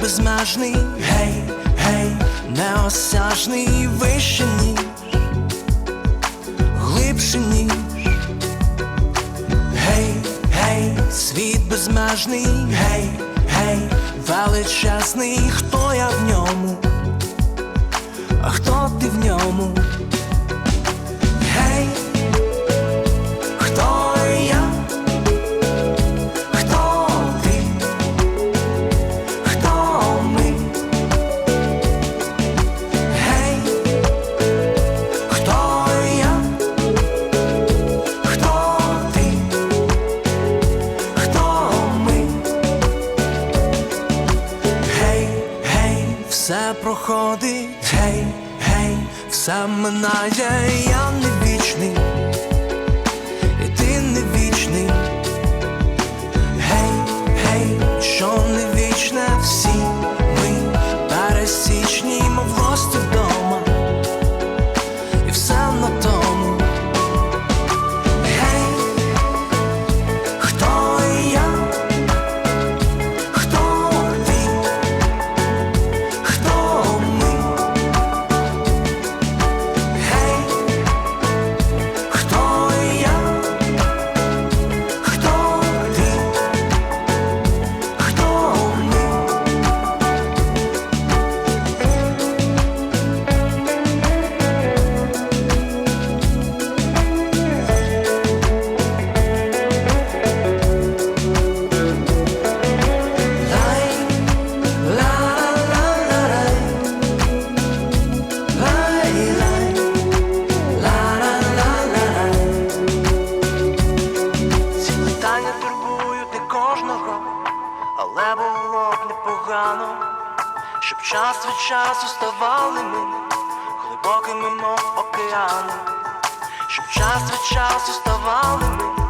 безмежний, гей, гей, неосяжний, вище ніж, глибше ніж. Гей, гей, світ безмежний, гей, гей, величезний, хто я в ньому, а хто ти в ньому? Все проходить, гей, гей, все минає, я не вічний, і ти не вічний. Непогано, щоб час від часу ставали ми глибокими, мов океану, щоб час від часу ставали ми